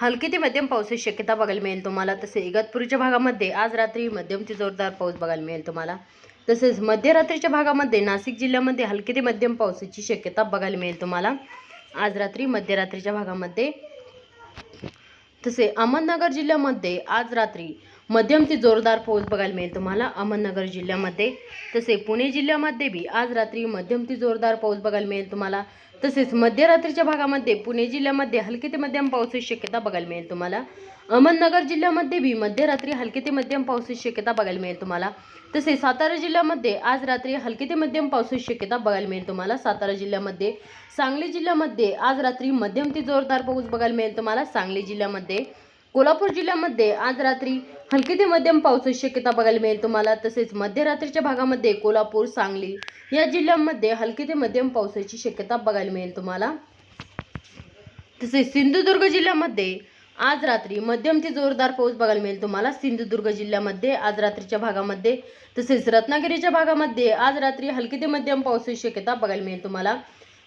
हलकी ते मध्यम पावसाची शक्यता बघायला मिळेल तुम्हाला. तसे इगतपुरीच्या भागामध्ये आज रात्री मध्यम ते जोरदार पाऊस बघायला मिळेल तुम्हाला. तसेच मध्यरात्रीच्या भागामध्ये नाशिक जिल्ह्यामध्ये हलकी ते मध्यम पावसाची शक्यता बघायला मिळेल तुम्हाला. आज रात्री मध्यरात्रीच्या भागामध्ये तसे अहमदनगर जिल्ह्यामध्ये आज रात्री मध्यम ते जोरदार पाऊस बघायला मिळेल तुम्हाला अहमदनगर जिल्ह्यामध्ये. तसे पुणे जिल्ह्यामध्ये बी आज रात्री मध्यम ते जोरदार पाऊस बघायला मिळेल तुम्हाला. तसेच मध्यरात्रीच्या भागामध्ये पुणे जिल्ह्यामध्ये हलके ते मध्यम पावसाची शक्यता बघायला मिळेल तुम्हाला. अहमदनगर जिल्ह्यामध्ये बी मध्यरात्री हलके ते मध्यम पावसाची शक्यता बघायला मिळेल तुम्हाला. तसेच सातारा जिल्ह्यामध्ये आज रात्री हलके ते मध्यम पावसाची शक्यता बघायला मिळेल तुम्हाला. सातारा जिल्ह्यामध्ये सांगली जिल्ह्यामध्ये आज रात्री मध्यम ते जोरदार पाऊस बघायला मिळेल तुम्हाला. सांगली जिल्ह्यामध्ये कोल्हापूर जिल्ह्यामध्ये आज रात्री हलकी ते मध्यम पावसाची शक्यता बघायला मिळेल तुम्हाला. तसेच मध्यरात्रीच्या भागामध्ये कोल्हापूर सांगली या जिल्ह्यांमध्ये हलकी ते मध्यम पावसाची शक्यता बघायला मिळेल तुम्हाला. तसेच सिंधुदुर्ग जिल्ह्यामध्ये आज रात्री मध्यम ते जोरदार पाऊस बघायला मिळेल तुम्हाला. सिंधुदुर्ग जिल्ह्यामध्ये आज रात्रीच्या भागामध्ये तसेच रत्नागिरीच्या भागामध्ये आज रात्री हलकी ते मध्यम पावसाची शक्यता बघायला मिळेल तुम्हाला.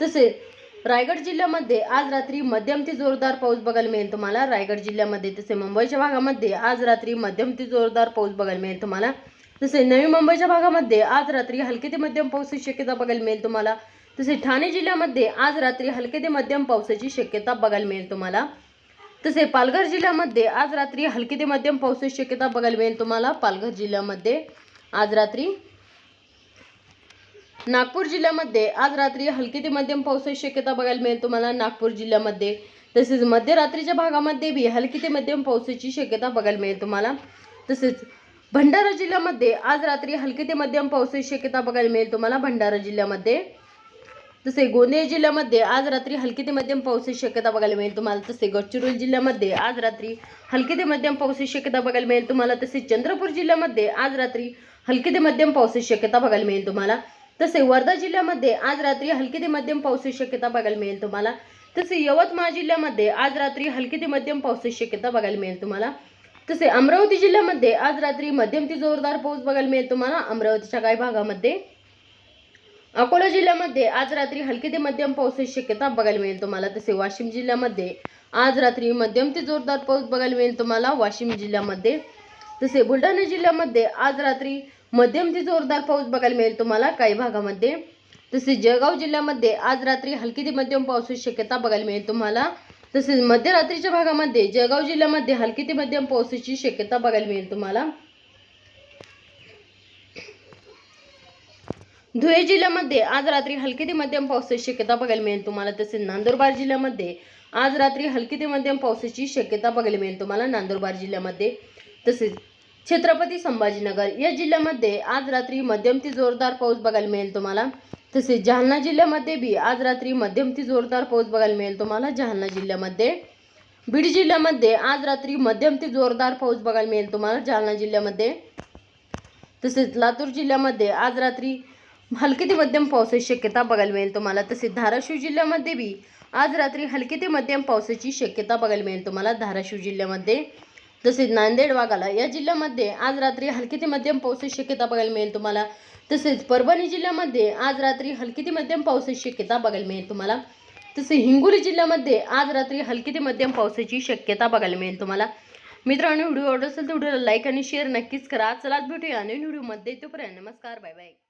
तसेच रायगड जिल्ह्यामध्ये आज रात्री मध्यम ते जोरदार पाऊस बघायला मिळेल तुम्हाला. रायगड जिल्ह्यामध्ये तसे मुंबईच्या भागामध्ये आज रात्री मध्यम ते जोरदार पाऊस बघायला मिळेल तुम्हाला. तसे नवी मुंबईच्या भागामध्ये आज रात्री हलके ते मध्यम पावसाची शक्यता बघायला मिळेल तुम्हाला. तसे ठाणे जिल्ह्यामध्ये आज रात्री हलके ते मध्यम पावसाची शक्यता बघायला मिळेल तुम्हाला. तसे पालघर जिल्ह्यामध्ये आज रात्री हलके ते मध्यम पावसाची शक्यता बघायला मिळेल तुम्हाला. पालघर जिल्ह्यामध्ये आज रात्री नागपूर जिल्ह्यामध्ये आज रात्री हलकी ते मध्यम पावसाची शक्यता बघायला मिळेल तुम्हाला. नागपूर जिल्ह्यामध्ये तसेच मध्यरात्रीच्या भागामध्ये बी हलकी ते मध्यम पावसाची शक्यता बघायला मिळेल तुम्हाला. तसेच भंडारा जिल्ह्यामध्ये आज रात्री हलकी ते मध्यम पावसाची शक्यता बघायला मिळेल तुम्हाला भंडारा जिल्ह्यामध्ये. तसे गोंदिया जिल्ह्यामध्ये आज रात्री हलकी ते मध्यम पावसाची शक्यता बघायला मिळेल तुम्हाला. तसे गडचिरोली जिल्ह्यामध्ये आज रात्री हलकी ते मध्यम पावसाची शक्यता बघायला मिळेल तुम्हाला. तसेच चंद्रपूर जिल्ह्यामध्ये आज रात्री हलकी ते मध्यम पावसाची शक्यता बघायला मिळेल तुम्हाला. तसे वर्धा जिल्ह्यामध्ये आज रात्री हलकी ते मध्यम पावसाची शक्यता बघायला मिळेल तुम्हाला. तसे यवतमाळ जिल्ह्यामध्ये आज रात्री हलकी ते मध्यम पावसाची शक्यता बघायला मिळेल तुम्हाला. तसे अमरावती जिल्ह्यामध्ये आज रात्री मध्यम ते जोरदार पाऊस बघायला मिळेल तुम्हाला अमरावतीच्या काही भागामध्ये. अकोला जिल्ह्यामध्ये आज रात्री हलकी ते मध्यम पावसाची शक्यता बघायला मिळेल तुम्हाला. तसे वाशिम जिल्ह्यामध्ये आज रात्री मध्यम ते जोरदार पाऊस बघायला मिळेल तुम्हाला. वाशिम जिल्ह्यामध्ये तसे बुलढाणा जिल्ह्यामध्ये आज रात्री मध्यम ते जोरदार पाऊस बघायला मिळेल तुम्हाला काही भागामध्ये. तसेच जळगाव जिल्ह्यामध्ये आज रात्री हलकी ते मध्यम पावसाची शक्यता बघायला मिळेल तुम्हाला. तसेच मध्यरात्रीच्या भागामध्ये जळगाव जिल्ह्यामध्ये हलकी ते मध्यम पावसाची शक्यता बघायला मिळेल तुम्हाला. धुळे जिल्ह्यामध्ये आज रात्री हलकी ते मध्यम पावसाची शक्यता बघायला मिळेल तुम्हाला. तसेच नंदुरबार जिल्ह्यामध्ये आज रात्री हलकी ते मध्यम पावसाची शक्यता बघायला मिळेल तुम्हाला नंदुरबार जिल्ह्यामध्ये. तसेच छत्रपती संभाजीनगर. या जिल्ह्यामध्ये आज रात्री मध्यम ते जोरदार पाऊस बघायला मिळेल तुम्हाला. तसेच जालना जिल्ह्यामध्ये बी आज रात्री मध्यम ते जोरदार पाऊस बघायला मिळेल तुम्हाला. जालना जिल्ह्यामध्ये. बीड जिल्ह्यामध्ये आज रात्री मध्यम ते जोरदार पाऊस बघायला मिळेल तुम्हाला. जालना जिल्ह्यामध्ये. तसेच लातूर जिल्ह्यामध्ये आज रात्री हलके ते मध्यम पावसाची शक्यता बघायला मिळेल तुम्हाला. तसेच धाराशिव जिल्ह्यामध्ये बी आज रात्री हलके ते मध्यम पावसाची शक्यता बघायला मिळेल तुम्हाला. धाराशिव जिल्ह्यामध्ये. तसेच नांदेड वाघाला या जिल्ह्यामध्ये आज रात्री हलकी ते मध्यम पावसाची शक्यता बघायला मिळेल तुम्हाला. तसेच परभणी जिल्ह्यामध्ये आज रात्री हलकी ते मध्यम पावसाची शक्यता बघायला मिळेल तुम्हाला. तसे हिंगोली जिल्ह्यामध्ये आज रात्री हलकी ते मध्यम पावसाची शक्यता बघायला मिळेल तुम्हाला. मित्रांनो व्हिडिओ आवडत असेल तर व्हिडिओला लाईक आणि शेअर नक्कीच करा. चला भेटूया नवीन व्हिडिओमध्ये. तोपर्यंत नमस्कार बाय बाय